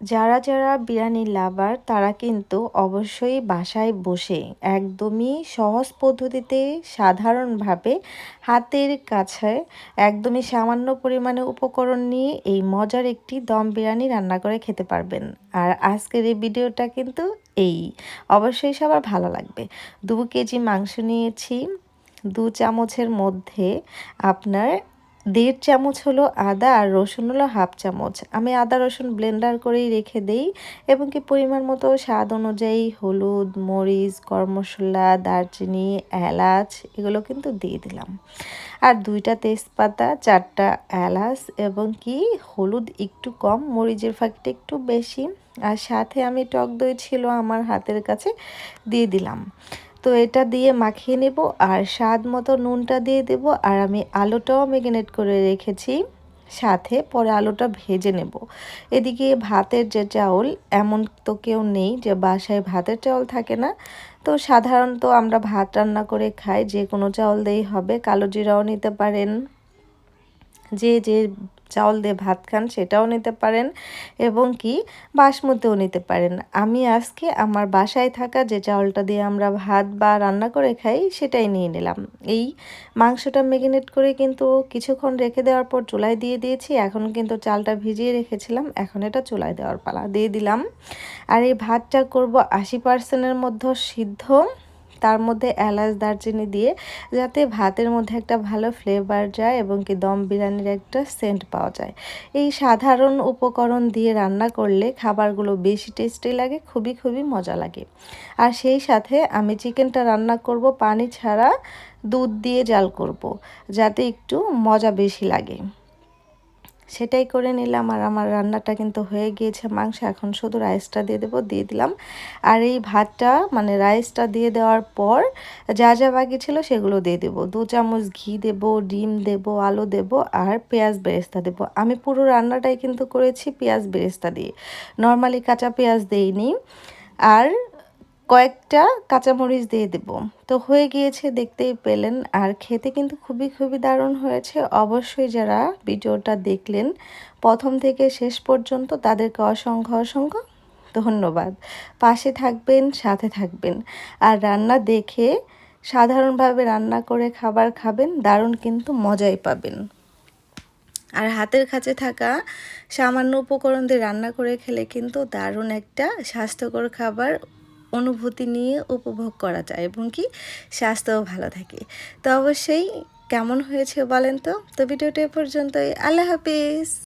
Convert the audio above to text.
যারা যারা বিরিয়ানি লাভার তারা কিন্তু অবশ্যই বাসায় বসে একদমই সহজ পদ্ধতিতে সাধারণভাবে হাতের কাছে একদমই সামান্য পরিমাণে উপকরণ নিয়ে এই মজার একটি দম বিরিয়ানি রান্না করে খেতে পারবেন। আর আজকের এই ভিডিওটা কিন্তু এই। অবশ্যই সবার ভালো লাগবে। দু কেজি মাংস নিয়েছি। দু চামচের মধ্যে আপনার দেড় চামচ হলো আদা আর রসুন হলো হাফ চামচ। আমি আদা রসুন ব্লেন্ডার করেই রেখে দেই এবং কি পরিমাণ মতো স্বাদ অনুযায়ী হলুদ, মরিচ, গরম মশলা, দারচিনি, এলাচ এগুলো কিন্তু দিয়ে দিলাম। আর দুইটা তেজপাতা, চারটা এলাচ এবং কি হলুদ একটু কম, মরিচের ফাঁকটা একটু বেশি। আর সাথে আমি টক দই ছিল আমার হাতের কাছে দিয়ে দিলাম। তো এটা দিয়ে মাখিয়ে নেব আর স্বাদ মতো নুনটা দিয়ে দেব আর আমি আলুটাও ম্যাগনেট করে রেখেছি। সাথে পরে আলুটা ভেজে নেব। এদিকে ভাতের যে চাউল, এমন তো কেউ নেই যে বাসায় ভাতের চাউল থাকে না। তো সাধারণত আমরা ভাত রান্না করে খাই, যে কোনো চাউল দিয়েই হবে। কালো জিরাও নিতে পারেন। যে যে চাউল দিয়ে ভাত খান সেটাও নিতে পারেন এবং কি বাসমতিও নিতে পারেন। আমি আজকে আমার বাসায় থাকা যে চাউলটা দিয়ে আমরা ভাত বা রান্না করে খাই সেটাই নিয়ে নিলাম। এই মাংসটা মেগিনেট করে কিন্তু কিছুক্ষণ রেখে দেওয়ার পর চুলায় দিয়ে দিয়েছি। এখন কিন্তু চালটা ভিজিয়ে রেখেছিলাম। এখন এটা চুলায় দেওয়ার পালা। দিয়ে দিলাম। আর এই ভাতটা করব আশি পার্সেন্টের মধ্যে সিদ্ধ। তার মধ্যে এলাচ, দারচিনি দিয়ে যাতে ভাতের মধ্যে একটা ভালো ফ্লেভার যায় এবং কি দম বিরিয়ানির একটা সেন্ট পাওয়া যায়। এই সাধারণ উপকরণ দিয়ে রান্না করলে খাবারগুলো বেশি টেস্টি লাগে, খুবই খুবই মজা লাগে। আর সেই সাথে আমি চিকেনটা রান্না করব, পানি ছাড়া দুধ দিয়ে জাল করব, যাতে একটু মজা বেশি লাগে। সেটাই করে নিলাম আর আমার রান্নাটা কিন্তু হয়ে গিয়েছে মাংস। এখন শুধু রাইসটা দিয়ে দেবো, দিয়ে দিলাম। আর এই ভাতটা মানে রাইসটা দিয়ে দেওয়ার পর যা যা বাকি ছিল সেগুলো দিয়ে দেবো। দু চামচ ঘি দেব, ডিম দেব, আলু দেব আর পেঁয়াজ বেরেস্তা দেব। আমি পুরো রান্নাটাই কিন্তু করেছি পেঁয়াজ বেরেস্তা দিয়ে। নর্মালি কাঁচা পেঁয়াজ দেইনি। আর কয়েকটা কাঁচামরিচ দিয়ে দেব। তো হয়ে গিয়েছে দেখতেই পেলেন, আর খেতে কিন্তু খুবই খুবই দারুণ হয়েছে। অবশ্যই যারা ভিডিওটা দেখলেন, প্রথম থেকে শেষ পর্যন্ত তাদেরকে অসংখ্য অসংখ্য ধন্যবাদ। পাশে থাকবেন, সাথে থাকবেন। আর রান্না দেখে সাধারণভাবে রান্না করে খাবার খাবেন, দারুণ কিন্তু মজাই পাবেন। আর হাতের কাছে থাকা সামান্য উপকরণ দিয়ে রান্না করে খেলে কিন্তু দারুণ একটা স্বাস্থ্যকর খাবার অনুভূতি নিয়ে উপভোগ করা যায় এবং কি স্বাস্থ্যও ভালো থাকে। তো অবশ্যই কেমন হয়েছে বলেন তো? তো ভিডিওটা পর্যন্তই। আল্লাহ হাফিজ!